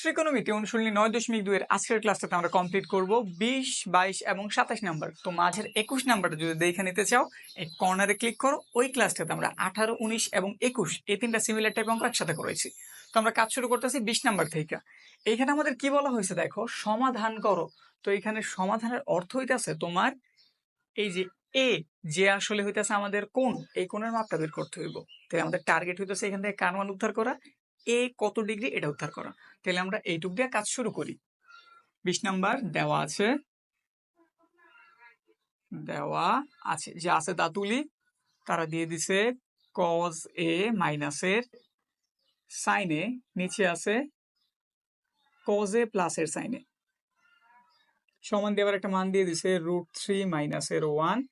ত্রিকোণমিতি অনুশীলনী নয় দশমিক দুইয়ের আজকের ক্লাসটাতে আমরা কমপ্লিট করব বিশ, বাইশ এবং সাতাশ নাম্বার তো মাঝের একুশ নাম্বারটা যদি দেখে নিতে চাও, এই কর্নারে ক্লিক করো, ওই ক্লাসটাতে আমরা আঠারো, উনিশ এবং একুশ, এই তিনটা সিমিলার টাইপ অঙ্ক একসাথে করেছি। তো আমরা কাজ শুরু করতেছি বিশ নাম্বার থেকে। এখানে আমাদের কি বলা হয়েছে দেখো? সমাধান করো। তো এখানে সমাধানের অর্থ হইতেছে তোমার এই যে এ যে আসলে হইতেছে আমাদের কোন এই কোণের মাপটা বের করতে হইব। তাহলে আমাদের টার্গেট হইতেছে এখান থেকে কারমান উদ্ধার করা? এ কত ডিগ্রি এটা উদ্ধার করা। তাহলে আমরা এইটুক দিয়ে কাজ শুরু করি। বিশ নাম্বার, দেওয়া আছে। দেওয়া আছে। যে আছে তা তুলি। তারা দিয়ে দিছে কজ এ মাইনাসের সাইনে নিচে আছে কজ এ প্লাসের সাইনে সমান দিয়ে আবার একটা মান দিয়ে দিছে রুট থ্রি মাইনাসের ওয়ান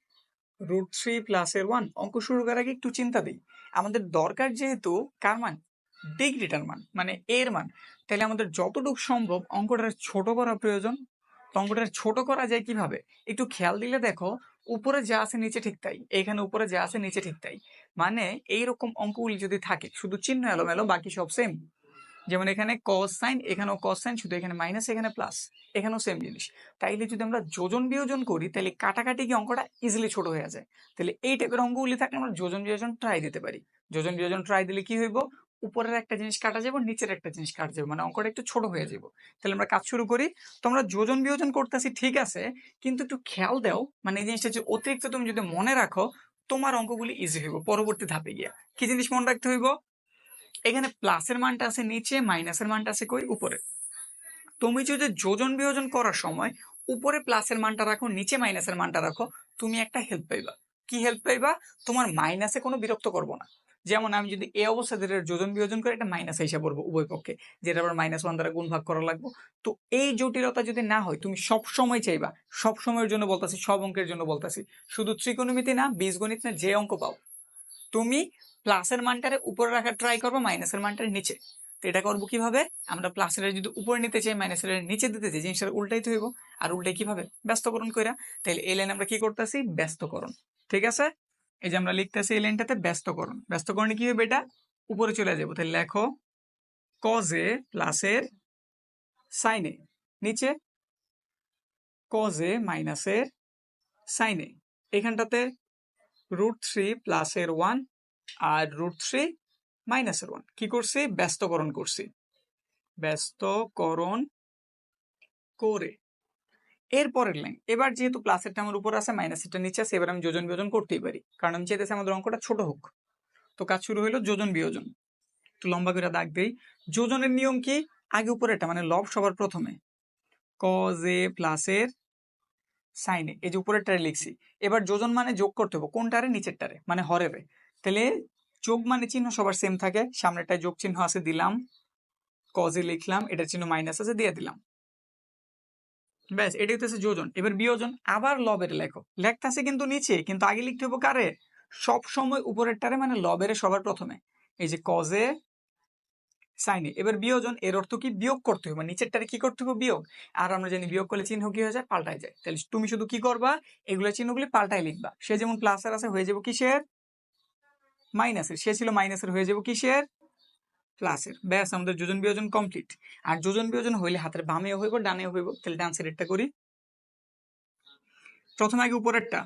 রুট থ্রি প্লাসের ওয়ান অঙ্ক শুরু করার আগে একটু চিন্তা দিই। আমাদের দরকার যেহেতু, কার মান? ডিগ্রিটার মান মানে এর মান। তাহলে আমাদের যতটুকু সম্ভব অঙ্কটার ছোট করা প্রয়োজন। তো অঙ্কটার ছোট করা যায় কীভাবে? একটু খেয়াল দিলে দেখো, উপরে যা আছে নিচে ঠিক তাই, এখানে উপরে যা আছে নিচে ঠিক তাই। মানে এইরকম অঙ্কগুলি যদি থাকে, শুধু চিহ্ন এলোমেলো, বাকি সব সেম যেমন এখানে কস সাইন এখানেও কস সাইন শুধু এখানে মাইনাস এখানে প্লাস এখানেও সেম জিনিস। তাইলে যদি আমরা যোজন বিয়োজন করি তাহলে কাটাকাটি কি অঙ্কটা ইজিলি ছোট হয়ে যায়। তাহলে এই টাইপের অঙ্কগুলি থাকলে আমরা যোজন বিয়োজন ট্রাই দিতে পারি। যোজন বিয়োজন ট্রাই দিলে কি হইব? উপরের একটা জিনিস কাটা যাবে নিচের একটা জিনিস কাটা যাবে মানে অঙ্কটা একটু ছোট হয়ে যাব। তাহলে আমরা কাজ শুরু করি। তোমরা যোজন বিয়োজন করতেছি ঠিক আছে কিন্তু একটু খেয়াল দাও মানে এই জিনিসটা যে অতিরিক্ত তুমি যদি মনে রাখো তোমার অঙ্কগুলি ইজি হইব পরবর্তী ধাপে গিয়া। কি জিনিস মনে রাখতে হইব? এখানে প্লাসের মানটা আছে নিচে মাইনাসের মানটা আছে কই? উপরে। তুমি যদি যোজন বিয়োজন করার সময় উপরে প্লাসের মানটা রাখো নিচে মাইনাসের মানটা রাখো তুমি একটা হেল্প পাইবা। কি হেল্প পাইবা? তোমার মাইনাসে কোনো বিরক্ত করব না। যেমন আমি যদি এই অবস্থাতে এটার যোজন বিয়োজন করে এটা মাইনাস হিসাব করব উভয় পক্ষে, যেটা আবার মাইনাস ওয়ান দ্বারা গুণ ভাগ করা লাগবে। তো এই জটিলতা যদি না হয়, তুমি সব সময় চাইবা সব সময়ের জন্য বলতাছি, সব অঙ্কের জন্য বলতাছি, শুধু ত্রিকোণমিতি না, বীজগণিত না, যে অঙ্ক পাও। তুমি প্লাসের মানটারে উপরে রাখার ট্রাই করব মাইনাসের মানটারে নিচে। তো এটা করব কীভাবে? আমরা প্লাসের যদি উপরে নিতে চাই মাইনাসের নিচে দিতে চাই, জিনিসটা উল্টাইতে হইব। আর উল্টাই কীভাবে? ব্যস্তকরণ কইরা। তাহলে এই লাইন আমরা কি করতেছি? ব্যস্তকরণ। ঠিক আছে? এই যে আমরা লিখতেছি এই লাইনটাতে ব্যস্তকরণ। ব্যস্তকরণে কি হবে এটা উপরে চলে যাব। তাহলে লেখো কজে প্লাসের সাইনে নিচে কজে মাইনাসের সাইনে এখানটাতে রুট থ্রি প্লাসের ওয়ান আর রুট থ্রি মাইনাসের ওয়ান কি করছি? ব্যস্তকরণ করছি। ব্যস্তকরণ করে। এরপরের লাইন এবার যেহেতু প্লাসেরটা আমার উপর আছে মাইনাসেরটা নিচে আছে, এবার আমি যোজন বিয়োজন করতেই পারি। কারণ আমি চাইতেছি আমাদের অঙ্কটা ছোট হোক। তো কাজ শুরু হলো যোজন বিয়োজন। একটু লম্বা করে দাগ দেই। যোজনের নিয়ম কি? আগে উপরেটা মানে লব সবার প্রথমে। কজ এ প্লাসের সাইনে এই যে উপরেরটারে লিখছি। এবার যোজন মানে যোগ করতে হবে। কোনটারে? নিচেরটারে মানে হরেরে। তাহলে যোগ মানে চিহ্ন সবার সেম থাকে। সামনেটায় যোগ চিহ্ন আছে, দিলাম। কজে লিখলাম, এটার চিহ্ন মাইনাস আছে, দিয়ে দিলাম। ব্যাস এটা হচ্ছে যোজন। এবার বিয়োজন, আবার লবের লেখো। লেখতেছে কিন্তু নিচে, কিন্তু আগে লিখতে হবে কারে? সব সময় উপরের টারে মানে লবের সবার প্রথমে। এই যে কজে সাইনে এবার বিয়োজন, এর অর্থ কি? বিয়োগ করতে হবে মানে নিচেরটারে কি করতে হবে বিয়োগ। আর আমরা জানি বিয়োগ করলে চিহ্ন কি হয়ে যায়? পাল্টায় যায়। তাহলে তুমি শুধু কি করবা? এগুলো চিহ্নগুলি পাল্টায় লিখবা। সে যেমন প্লাসের আছে, হয়ে যাব কিসের? মাইনাসের সে ছিল মাইনাসের হয়ে যাব কিসের? প্লাসের ব্যাস, আমাদের যোজন বিয়োজন কমপ্লিট আর যোজন বিয়োজন হইলে হাতের বামেও হইব ডানেও হইব, তাহলে ডান সাইডেরটা করি। প্রথমে আগে উপরেরটা।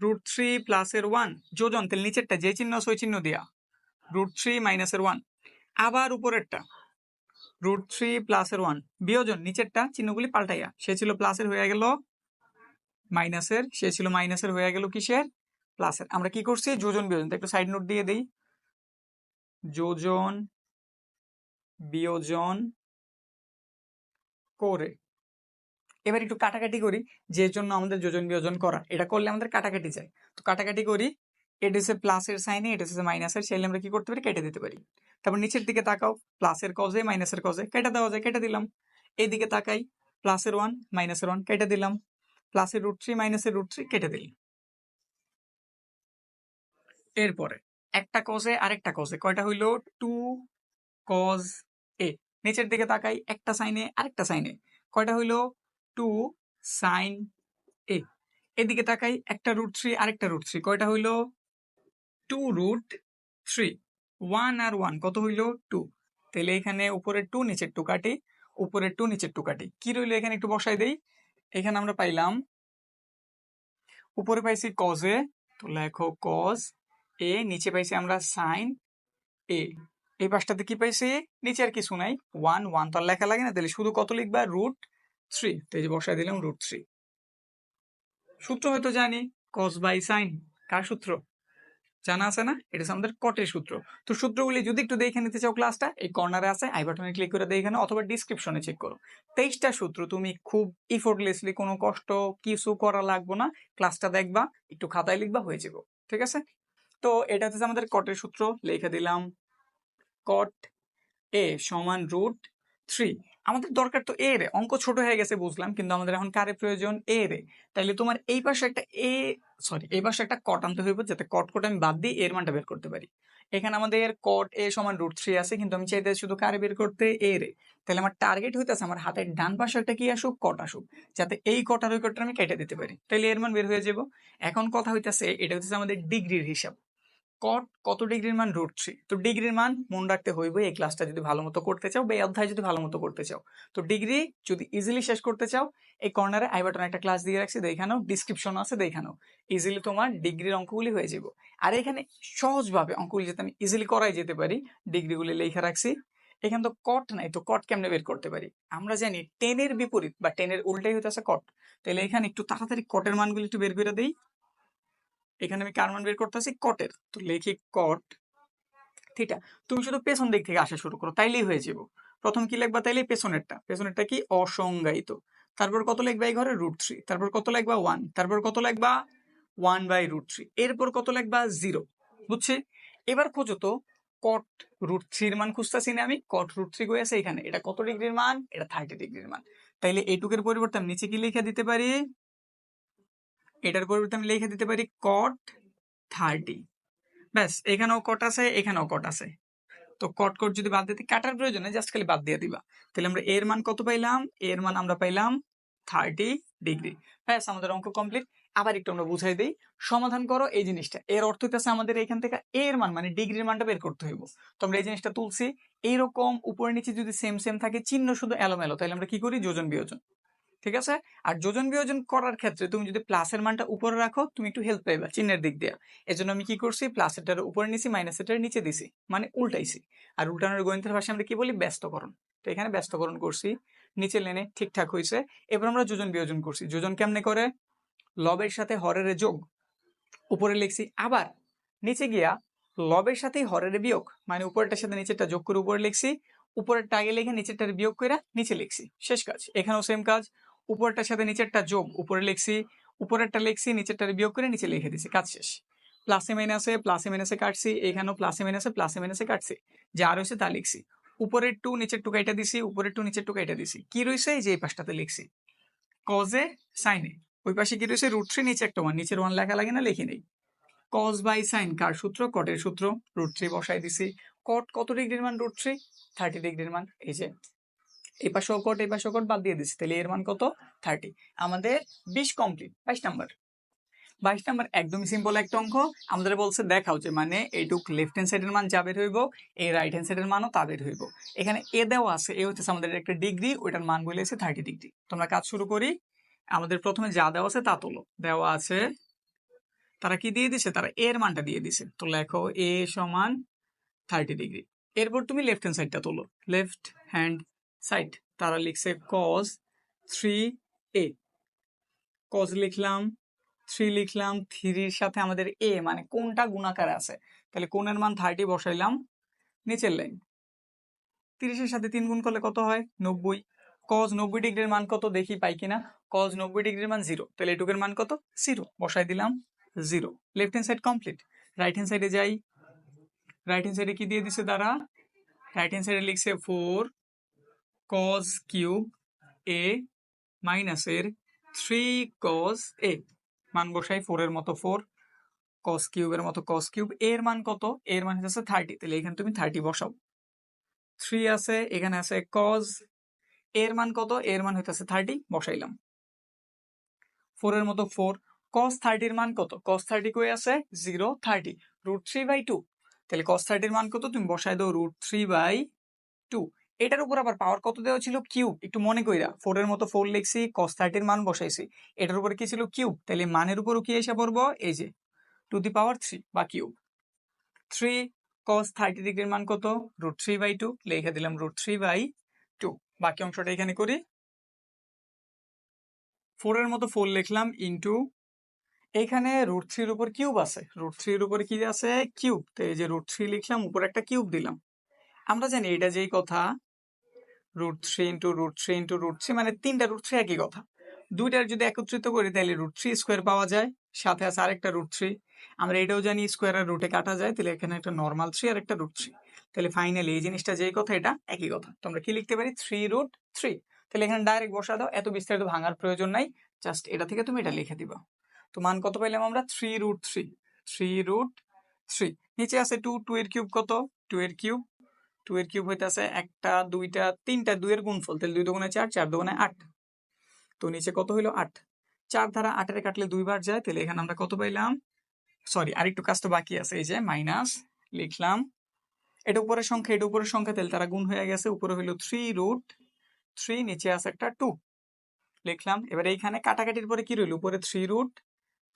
রুট থ্রি প্লাসের ওয়ান যোজন, তাহলে নিচেরটা যে চিহ্ন আছে চিহ্ন দেয়া। রুট থ্রি মাইনাসের ওয়ান আবার উপরেরটা। রুট থ্রি প্লাসের ওয়ান বিয়োজন, নিচেরটা চিহ্নগুলি পাল্টাইয়া। সে ছিল প্লাসের হয়ে গেল মাইনাসের সে ছিল মাইনাসের হয়ে গেল কিসের? প্লাসের আমরা কি করছি? যোজন বিয়োজন একটু সাইড নোট দিয়ে দিই। যোজন, বিয়োজন করে। এবার একটু কাটাকাটি করি, যে জন্য আমাদের যোজন, বিয়োজন করা। এটা করলে আমাদের কাটাকাটি যায়। তো কাটাকাটি করি এটা হচ্ছে প্লাসের সাইনে এটা হচ্ছে মাইনাসের চাইলে আমরা কি করতে পারি? কেটে দিতে পারি। তারপর নিচের দিকে তাকাও প্লাসের কজে মাইনাসের কজে কেটে দেওয়া যায়, কেটে দিলাম। এইদিকে তাকাই প্লাসের ওয়ান মাইনাসের ওয়ান কেটে দিলাম। প্লাসের রুট থ্রি মাইনাসের রুট থ্রি কেটে দিলাম। এরপরে একটা কজে আরেকটা কজে কয়টা হইল? টু কজ এ নিচের দিকে তাকাই, একটা সাইনে আরেকটা সাইনে কয়টা হইল? টু সাইন এ এদিকে তাকাই, একটা রুট থ্রি আরেকটা রুট থ্রি কয়টা হইল? টু রুট থ্রি ওয়ান আর ওয়ান কত হইল? টু তাহলে এখানে উপরের টু নিচের টু কাটি উপরের টু নিচের টু কাটি। কি রইল এখানে একটু বসাই দেই? এখানে আমরা পাইলাম, উপরে পাইছি কজে তো লেখো কজ এ, নিচে পাইছি আমরা সাইন এ। এই পাশটাতে কি পাইছি? নিচে আর কিছু নাই। ওয়ান ওয়ান তো আর লেখা লাগে না। তাহলে শুধু কত লিখবা? রুট থ্রি তো এই যে বসাই দিলাম রুট থ্রি সূত্র হয়তো জানি। কস বাই সাইন কার সূত্র? জানা আছে না? এটা আমাদের কটের সূত্র। তো সূত্রগুলি যদি একটু দেখে নিতে চাও ক্লাসটা এই কর্নারে আছে। আই বাটনে ক্লিক করে দেখে নাও অথবা ডিসক্রিপশনে চেক করো। তেইশটা সূত্র তুমি খুব ইফোর্টলেসলি কোনো কষ্ট কিছু করা লাগবো না। ক্লাসটা দেখবা, একটু খাতায় লিখবা, হয়ে যাব। ঠিক আছে? তো এটা হচ্ছে আমাদের কটের সূত্র, লিখে দিলাম কট এ সমান রুট থ্রি আমাদের দরকার তো এ রে, অঙ্ক ছোট হয়ে গেছে বুঝলাম, কিন্তু আমাদের এখন কারে প্রয়োজন? এ রে। তাইলে তোমার এই পাশে একটা এ সরি এই পাশে একটা কট আনতে হইব যাতে কট কট আমি বাদ এর মানটা বের করতে পারি। এখানে আমাদের কট এ সমান রুট থ্রি আছে, কিন্তু আমি চাইতে শুধু কারে বের করতে? এ রে। তাহলে আমার টার্গেট হইতেছে আমার হাতের ডান পাশে একটা কি আসুক? কট আসুক। যাতে এই কট আর ওই কটটা আমি কেটে দিতে পারি। তাহলে এর মান বের হয়ে যাব এখন কথা হইতেছে, এটা হচ্ছে আমাদের ডিগ্রির হিসাব। কট কত ডিগ্রির মান রুট থ্রি তো ডিগ্রির মান মনে রাখতে হইবে এই ক্লাসটা যদি ভালো মতো করতে চাও বা এই অধ্যায় যদি ভালো মতো করতে চাও। তো ডিগ্রি যদি ইজিলি শেষ করতে চাও, এই কর্নারে আই বাটন একটা ক্লাস দিয়ে রাখছি দেখানো ডিসক্রিপশন আছে দেখানো ইজিলি তোমার ডিগ্রির অঙ্কগুলি হয়ে যাব আর এখানে সহজভাবে অঙ্কগুলি যাতে আমি ইজিলি করাই যেতে পারি, ডিগ্রিগুলি লেখা রাখছি। এখানে তো কট নাই, তো কট কেমনে বের করতে পারি? আমরা জানি টেনের বিপরীত বা টেনের উল্টাই হইতেছে কট তাহলে এখানে একটু তাড়াতাড়ি কটের মানগুলি একটু বের করে দেই। এখানে আমি কার মান বের করতেছি? কটের তো লেখি কট থিটা তুমি শুধু পেছন দিক থেকে আসা শুরু করো, তাইলেই হয়ে যাব। প্রথম কি লিখবা? তাইলে পেছনেরটা। পেছনেরটা কি? অসংজ্ঞায়িত। তারপর কত লিখবা এই ঘরে? রুট থ্রি তারপর কত লিখবা ওয়ান তারপর কত লিখবা ওয়ান বাই রুট থ্রি এরপর কত লিখবা জিরো বুঝছি? এবার খোঁজো তো কট রুট থ্রির মান খুঁজতেছি না আমি। কট রুট থ্রি গই আছে এখানে। এটা কত ডিগ্রির মান? এটা থার্টি ডিগ্রির মান। তাইলে এইটুকের পরিবর্তে আমি নিচে কি লিখে দিতে পারি? এটার পরিবর্তে আমি লিখে দিতে পারি কট থার্টি ব্যাস, এখানেও কট আছে, এখানেও কট আছে। তো কট কট যদি বাদ দিতে কাটার প্রয়োজনে জাস্ট খালি বাদ দিয়ে দিবা। তাহলে আমরা এর মান কত পাইলাম? এর মান আমরা পাইলাম থার্টি ডিগ্রি ব্যাস, আমাদের অঙ্ক কমপ্লিট আবার একটু আমরা বুঝাই দিই। সমাধান করো এই জিনিসটা। এর অর্থ হইতেছে আমাদের এখান থেকে এর মান মানে ডিগ্রির মানটা বের করতে হইব। তো আমরা এই জিনিসটা তুলছি। এইরকম উপরে নিচে যদি সেম সেম থাকে, চিহ্ন শুধু এলোমেলো। তাহলে আমরা কি করি? যোজন বিয়োজন ঠিক আছে? আর যোজন বিয়োজন করার ক্ষেত্রে তুমি যদি প্লাসের মানটা উপরে রাখো, তুমি একটু হেল্প পাইবা চিহ্নের দিক দিয়ে। এজন্য আমি কি করছি? প্লাসেরটার উপরে নিছি মাইনাসেরটার নিচে দিছি মানে উল্টাইছি। আর উল্টানোর গণিতের ভাষায় আমরা কি বলি? ব্যস্তকরণ। তো এখানে ব্যস্তকরণ করছি নিচে লেনে ঠিকঠাক হয়েছে এবার আমরা যোজন বিয়োজন করছি। যোজন কেমনে করে? লবের সাথে হরের যোগ। উপরে লিখছি, আবার নিচে গিয়া লবের সাথে হরের বিয়োগ মানে উপরেরটার সাথে নিচেরটা যোগ করে উপরে লিখছি। উপরেরটা আগে লিখে নিচেরটার বিয়োগ করে নিচে লিখছি। শেষ কাজ। এখানেও সেম কাজ। উপরটার সাথে নিচেরটা যোগ, উপরে লিখছি, উপরেরটা লিখছি নিচেরটা বিয়োগ করে নিচে লিখে দিছি, কাজ শেষ। প্লাসে মাইনাসে প্লাসে মাইনাসে কাটছি, এখানেও প্লাসে মাইনাসে প্লাসে মাইনাসে কাটছি। যা রয়েছে তা লিখছি। উপরের টু নিচের টু কাইটা দিছি, উপরের টু নিচের টু কাইটা দিছি। কি রয়েছে? এই যে এই পাশটাতে লিখছি। কজে সাইনে ওই পাশে কি রয়েছে? রুট থ্রি নিচে একটা ওয়ান নিচের ওয়ান লেখা লাগে না, লিখে নেই। কজ বাই সাইন কার সূত্র? কটের সূত্র। রুট থ্রি বসাই দিছি। কট কত ডিগ্রির মান? রুট থ্রি থার্টি ডিগ্রির মান। এই যে এই পাশেও কট এই কট বাদ দিয়ে দিছি। তাহলে এর মান কত? থার্টি আমাদের বিশ কমপ্লিট বাইশ নাম্বার বাইশ নাম্বার একদমই সিম্পল একটা অঙ্ক। আমাদের বলছে, দেখাও যে মানে এইটুক লেফট হ্যান্ড সাইডের মান যা বের হইব, এই রাইট হ্যান্ড সাইডের মানও তা বের হইব। এখানে এ দেওয়া আছে, এ হচ্ছে আমাদের একটা ডিগ্রি ওইটার মান বলেছে থার্টি ডিগ্রি তোমরা কাজ শুরু করি। আমাদের প্রথমে যা দেওয়া আছে তা তোলো। দেওয়া আছে, তারা কি দিয়ে দিছে? তারা এর মানটা দিয়ে দিছে। তো লেখো, এ সমান থার্টি ডিগ্রি এরপর তুমি লেফট হ্যান্ড সাইডটা তোলো। লেফট হ্যান্ড সাইড, তারা লিখছে কজ থ্রি এ কজ লিখলাম থ্রি লিখলাম থ্রির সাথে আমাদের এ মানে কোনটা গুণাকার আছে? তাহলে কোণের মান থার্টি বসাইলাম, নিচের লাইন তিরিশের সাথে তিন গুণ করলে কত হয়? নব্বই। কজ নব্বই ডিগ্রির মান কত দেখি পাই কিনা? কজ নব্বই ডিগ্রির মান জিরো তাহলে এটুকের মান কত? জিরো বসাই দিলাম zero left hand side complete right hand সাইডে যাই। রাইট হ্যান্ড সাইডে কি দিয়ে দিছে তারা? রাইট হ্যান্ড সাইডে লিখছে ফোর কজ কিউব এ মাইনাসের থ্রি কজ এ মান বসাই ফোরের মতো ফোর কস কিউবের মতো কস কিউব। এর মান কত? এর মান হচ্ছে থার্টি তাহলে এখানে তুমি থার্টি বসাও। থ্রি আছে, এখানে আছে কজ এর মান কত? এর মান হইতেছে থার্টি বসাইলাম। ফোরের মতো ফোর কস থার্টির মান কত? কস থার্টি কই আছে? Zero thirty root three by two তাহলে কস থার্টির মান কত? তুমি বসাই দাও রুট থ্রি বাই টু এটার উপর আবার পাওয়ার কত দেওয়া ছিল? কিউব একটু মনে কইরা ফোর এর মতো ফোর লিখছি কস থার্টির মান বসাইছি। এটার উপরে কি ছিল? কিউব তাহলে মানের উপরও কি এসে পড়ব? এই যে টু দি পাওয়ার থ্রি বা কিউব থ্রি কস থার্টি ডিগ্রির মান কত? রুট থ্রি বাই টু লিখে দিলাম রুট থ্রি বাই টু বাকি অংশটা এখানে করি। ফোর এর মতো ফোর লিখলাম ইন্টু এখানে রুট থ্রির উপর কিউব আছে। রুট থ্রির উপরে কি আছে? কিউব তো এই যে রুট থ্রি লিখলাম, উপরে একটা কিউব দিলাম। আমরা জানি এটা যেই কথা root three into root three into root three মানে তিনটা রুট থ্রি একই কথা। দুইটার যদি একত্রিত করি তাহলে রুট থ্রি স্কোয়ার পাওয়া যায়, সাথে আছে আরেকটা রুট থ্রি আমরা এটাও জানি স্কোয়ার আর রুটে কাটা যায় তাহলে এখানে একটা নর্মাল থ্রি আর একটা রুট থ্রি তাহলে ফাইনালি এই জিনিসটা যেই কথা, এটা একই কথা। তো আমরা কি লিখতে পারি? থ্রি রুট থ্রি তাহলে এখানে ডাইরেক্ট বসা দাও, এত বিস্তারিত ভাঙার প্রয়োজন নাই জাস্ট এটা থেকে তুমি এটা লিখে দিবা। তো মান কত পাইলাম আমরা? Three root three three root three নিচে আছে টু টু এর কিউব কত? টু এর কিউব টু এর কিউব হইতেছে একটা, দুইটা, তিনটা, দুইয়ের গুণফল। তাহলে দুই দোকানে চার চার দোকানে আট। তো নিচে কত হইল? আট। চার ধারা আটের কাটলে দুইবার যায়, তাহলে এখানে আমরা কত পাইলাম? সরি আরেকটু কাজ তো বাকি আছে, এই যে মাইনাস লিখলাম। এটা উপরের সংখ্যা, এটা উপরের সংখ্যা, তাহলে তারা গুণ হয়ে গেছে, উপরে হইল থ্রি রুট থ্রি নিচে আছে একটা টু লিখলাম, এবার এইখানে কাটাকাটির পরে কি রইল? উপরে থ্রি রুট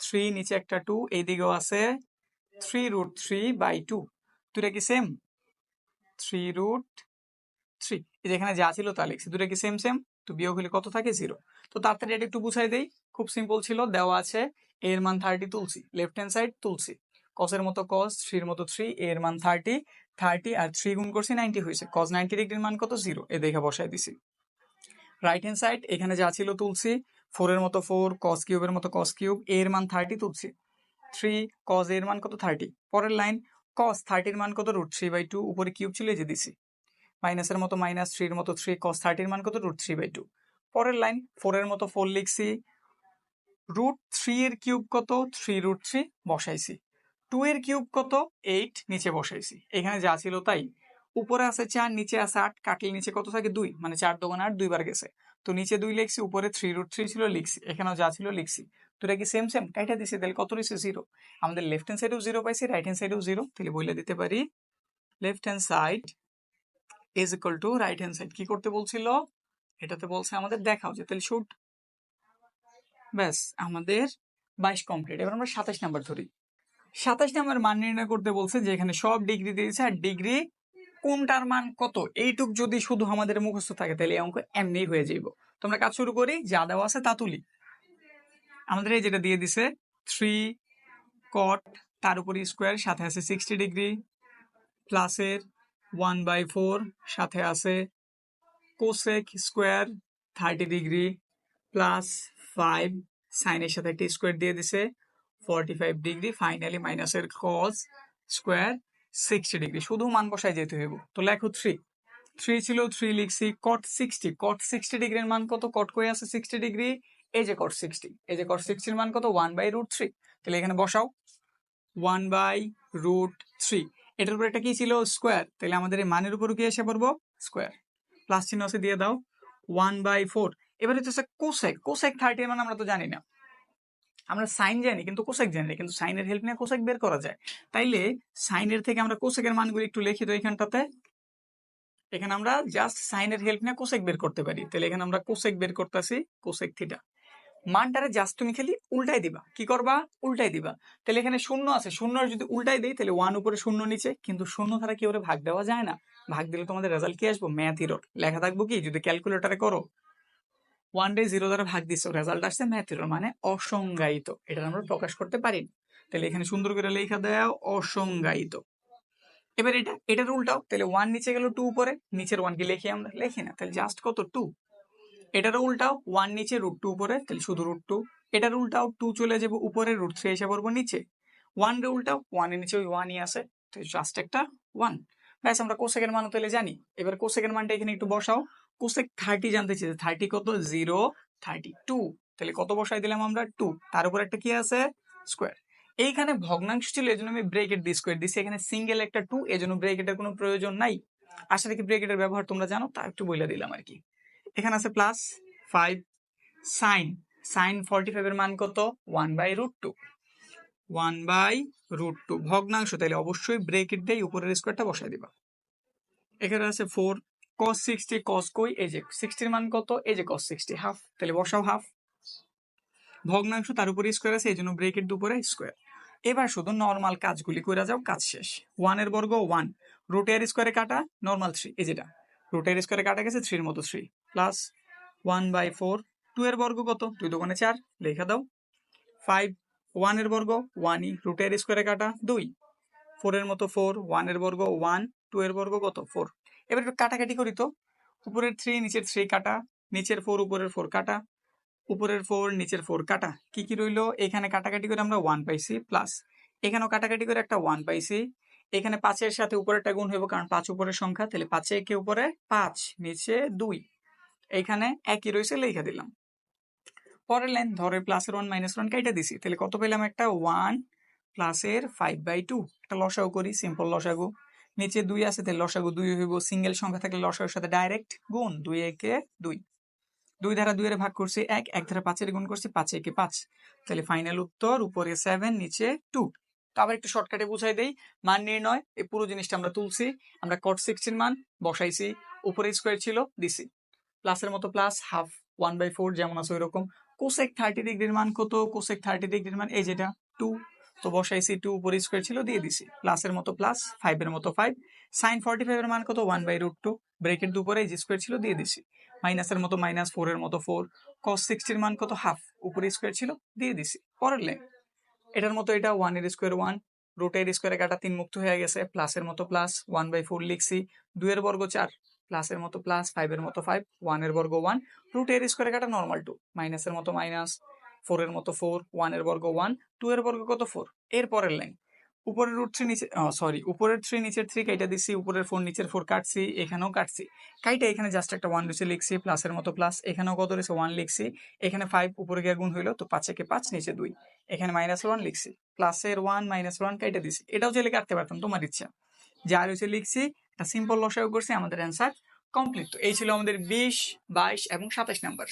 থ্রি নিচে একটা টু এইদিকেও আছে three root three by two দুটা কি সেম থ্রি রুট থ্রি এই যেখানে যা ছিল তা লিখছি। দুটা কি সেম সেম তো বিয়োগ হলে কত থাকে? জিরো তো তাড়াতাড়ি এটা একটু বুঝাই দেই। খুব সিম্পল ছিল, দেওয়া আছে এর মান থার্টি তুলছি। লেফট হ্যান্ড সাইড তুলছি। কসের মতো কস থ্রির মতো থ্রি এর মান থার্টি থার্টি আর থ্রি গুণ করছি নাইনটি হয়েছে। কস নাইনটি ডিগ্রির মান কত? জিরো এ দেখে বসাই দিছি। রাইট হ্যান্ড সাইড এখানে যা ছিল তুলছি। ফোর এর মতো ফোর কস কিউবের মতো কস কিউব এর মান থার্টি তুলছি। থ্রি কস এর মান কত? থার্টি পরের লাইন কস থার্টির মান কত? রুট থ্রি বাই টু উপরে কিউব ছিল যে দিছি। মাইনাসের মতো মাইনাস থ্রির মতো থ্রি কস থার্টির মান কত? রুট থ্রি বাই টু পরের লাইন ফোরের মতো ফোর লিখছি। রুট থ্রি এর কিউব কত? থ্রি রুট থ্রি বসাইছি। টু এর কিউব কত? এইট নিচে বসাইছি। এখানে যা ছিল তাই। উপরে আছে চার, নিচে আছে আট, কাটলে নিচে কত থাকে? দুই। মানে চার দোকান আট, দুইবার গেছে। তো নিচে দুই লিখছি, উপরে থ্রি রুট থ্রি ছিল, লিখছি। এখানেও যা ছিল, লিখছি। দুটা কি সেম সেম কাইটা দিছি, তাহলে কত রয়েছে জিরো আমাদের লেফট হ্যান্ড সাইডেও জিরো পাইছি রাইট হ্যান্ড সাইডেও জিরো তাহলে বলে দিতে পারি left hand side is equal to right hand side কি করতে বলছিল? এটাতে বলছে আমাদের দেখাও যে, তাহলে শুট ব্যাস, আমাদের বাইশ কমপ্লিট এবার আমরা সাতাশ নাম্বার ধরি। সাতাশ নাম্বার মান নির্ণয় করতে বলছে যে, এখানে সব ডিগ্রি দিয়েছে, আর ডিগ্রি কোনটার মান কত? এইটুক যদি শুধু আমাদের মুখস্থ থাকে, তাহলে এই অঙ্ক এমনি হয়ে যাইব। তোমরা কাজ শুরু করি, যা দেওয়া আছে তা তুলি। আমাদের এই যেটা দিয়ে দিছে থ্রি কট তার উপরে স্কোয়ার সাথে আছে সিক্সটি ডিগ্রি প্লাসের ওয়ান বাই ফোর সাথে আছে cosec square thirty degree plus five সাইনের সাথে একটা স্কোয়ার দিয়ে দিছে ফর্টি ফাইভ ডিগ্রি ফাইনালি মাইনাসের কজ স্কোয়ার সিক্সটি ডিগ্রি শুধু মান বসায় যেতে হইব। তো লেখো থ্রি থ্রি ছিল থ্রি লিখছি কট সিক্সটি কট সিক্সটি ডিগ্রির মান কত? কট কই আছে? সিক্সটি ডিগ্রি এই যে কট সিক্সটি এই যে কট সিক্সটির মান কত? ওয়ান বাই রুট থ্রি তাহলে এখানে বসাও। ওয়ান বাই রুট থ্রি এটার উপর একটা কি ছিল? স্কোয়ার তাহলে আমাদের এই মানের উপর কি এসে পড়ব? স্কোয়ার প্লাস চিহ্ন আছে, দিয়ে দাও। ওয়ান বাই ফোর এবার হচ্ছে কোসেক কোসেক থার্টি মান আমরা তো জানি না। আমরা সাইন জানি, কিন্তু কোসেক জানি কিন্তু সাইনের হেল্প নিয়ে কোসেক বের করা যায়। তাইলে সাইনের থেকে আমরা কোসেকের মানগুলি একটু লিখি তো এখানটাতে। এখানে আমরা জাস্ট সাইনের হেল্প নিয়ে কোসেক বের করতে পারি। তাহলে এখানে আমরা কোসেক বের করতেছি কোসেক থিটা মানটারে জাস্ট তুমি খালি উল্টাই দিবা। কি করবা? উল্টাই দিবা। তাহলে এখানে শূন্য আছে। শূন্য যদি উল্টাই দিই তাহলে ওয়ান উপরে শূন্য নিচে। কিন্তু শূন্য ধারা কি ওরে ভাগ দেওয়া যায় না? ভাগ দিলে তোমাদের রেজাল্ট কি আসব? ম্যাথ হিরোর লেখা থাকব কি? যদি ক্যালকুলেটারে করো। ওয়ান ডে জিরো দ্বারা ভাগ দিচ্ছ রেজাল্ট আসছে ম্যাথ হিরোর মানে অসংজ্ঞায়িত। এটা আমরা প্রকাশ করতে পারি। তাহলে এখানে সুন্দর করে লেখা দেয় অসংজ্ঞায়িত। এবার এটা এটার উল্টাও তাহলে ওয়ান নিচে গেল টু উপরে নিচের ওয়ান কি লিখি আমরা লিখি না তাহলে জাস্ট কত টু এটারও উল্টাও ওয়ান নিচে রুট টু উপরে তাহলে শুধু রুট টু এটার উল্টাও টু চলে যাব উপরে রুট থ্রি এসে পড়ব নিচে। ওয়ান রে উল্টাও ওয়ানের নিচে ওই ওয়ানই আছে তো জাস্ট একটা ওয়ান ব্যাস আমরা কোসেকের মান তাহলে জানি। এবার কোসেকের মানটা এখানে একটু বসাও। কোসেক থার্টি জানতে চেয়েছে থার্টি কত? জিরো থার্টি টু তাহলে কত বসাই দিলাম আমরা? টু তার উপর একটা কি আছে? স্কোয়ার এইখানে ভগ্নাংশ ছিল এই জন্য আমি ব্রেকেট দিয়ে স্কোয়ার দিচ্ছি এখানে সিঙ্গেল একটা টু এই জন্য ব্রেকেটের কোনো প্রয়োজন নাই। আশা রাখি ব্রেকেটের ব্যবহার তোমরা জানো, তা একটু বলে দিলাম আর কি। এখানে আছে plus five sine sine forty ফাইভের মান কত? One by root two one by root two ভগ্নাংশ, তাহলে অবশ্যই ব্রেকেট দিয়ে উপরের স্কোয়ারটা বসাই দিবা। এখানে আছে ফোর কস সিক্সটি কস কই, এই যে সিক্সটির মান কত? এই যে কস সিক্সটি হাফ তাহলে বসাও হাফ ভগ্নাংশ তার উপরে স্কোয়ার আছে এই জন্য ব্রেকের দুপুরে স্কোয়ার এবার শুধু নর্মাল কাজগুলি করে যাও, কাজ শেষ। ওয়ানের বর্গ ওয়ান রুটের স্কোয়ারে কাটা নর্মাল থ্রি এই যেটা রুটের স্কোয়ারে কাটা গেছে থ্রির মতো three plus one by four two এর বর্গ কত? দুই দোকানে চার, লেখা দাও। ফাইভ ওয়ানের বর্গ ওয়ানই রুটের স্কোয়ারে কাটা দুই। ফোরের মতো ফোর ওয়ানের বর্গ ওয়ান টু এর বর্গ কত? ফোর এবার একটু কাটাকাটি করি তো। উপরের থ্রি নিচের থ্রি কাটা, নিচের ফোর উপরের ফোর কাটা, উপরের ফোর নিচের ফোর কাটা। কি কি রইল? এখানে কাটাকাটি করে আমরা ওয়ান পাইছি প্লাস এখানেও কাটাকাটি করে একটা ওয়ান পাইছি। এখানে পাঁচের সাথে উপরেরটা গুণ হইব, কারণ পাঁচ উপরের সংখ্যা, তাহলে পাঁচে একে উপরে পাঁচ, নিচে দুই। এইখানে একই রয়েছে, লেখা দিলাম। পরের লাইন ধরে প্লাসের ওয়ান মাইনাস ওয়ান কাইটা দিছি, তাহলে কত পেলাম একটা? ওয়ান প্লাসের ফাইভ বাই টু একটা লসাগু করি সিম্পল লসাগু। নিচে দুই আছে, তাহলে লসাগু দুই হইব সিঙ্গেল সংখ্যা থাকলে লসাগুর সাথে ডাইরেক্ট গুণ দুই একে দুই। দুই ধারা দুই এর ভাগ করছি এক এক ধারা পাঁচের গুণ করছি পাঁচ একে পাঁচ। তাহলে ফাইনাল উত্তর, উপরে সেভেন নিচে টু তো আবার একটু শর্টকাটে বুঝাই দেই, মান নির্ণয়, এই পুরো জিনিসটা আমরা তুলছি, আমরা কট সিক্সটির মান বসাইছি, উপরে স্কোয়ার ছিল, দিছি। প্লাসের মতো plus half one by four যেমন আছে ওইরকম। কোসেক থার্টি ডিগ্রির মান কত? কোসেক থার্টি ডিগ্রির মান এই যেটা টু তো বসাইছি টু উপরে স্কোয়ার ছিল, দিয়ে দিছি। প্লাসের মতো প্লাস ফাইভের মতো ফাইভ সাইন ফর্টি ফাইভের মান কত? ওয়ান বাই রুট টু ব্রেকের দুপুরে যে স্কোয়ার ছিল, দিয়ে দিছি। মাইনাসের মতো মাইনাস ফোর এর মতো ফোর কস সিক্সটির মান কত? হাফ উপরে স্কোয়ার ছিল, দিয়ে দিছি। পরের লেন এটার মতো এটা ওয়ানের স্কোয়ার ওয়ান রুটের স্কোয়ারে কাটা তিন মুক্ত হয়ে গেছে। প্লাসের মতো প্লাস ওয়ান বাই ফোর লিখছি। দুইয়ের বর্গ চার। প্লাসের মতো প্লাস ফাইভের মতো ফাইভ ওয়ানের বর্গ ওয়ান রুটের স্কোয়ারে কাটা নর্মাল টু মাইনাসের মতো মাইনাস ফোর এর মতো ফোর ওয়ানের বর্গ ওয়ান টু এর বর্গ কত ফোর এর পরের লাইন উপরের রুট থ্রি নিচে সরি উপরের থ্রি নিচের থ্রি কাইটা দিছি উপরের ফোর নিচের ফোর কাটছি, এখানেও কাটছি। কাইটা এখানে জাস্ট একটা ওয়ান রয়েছে লিখছি প্লাসের মতো প্লাস এখানেও কত রয়েছে ওয়ান লিখছি, এখানে ফাইভ উপরে গিয়ে গুণ হইল, তো পাঁচ একে পাঁচ, নিচে দুই। এখানে মাইনাস ওয়ান লিখছি প্লাসের ওয়ান মাইনাস ওয়ান কাইটা দিছি এটাও চাইলে কাটতে পারতাম, তোমার ইচ্ছা। যা রয়েছে লিখছি, একটা সিম্পল লসাগু করছি, আমাদের অ্যান্সার কমপ্লিট তো এই ছিল আমাদের বিশ, বাইশ এবং সাতাশ নাম্বার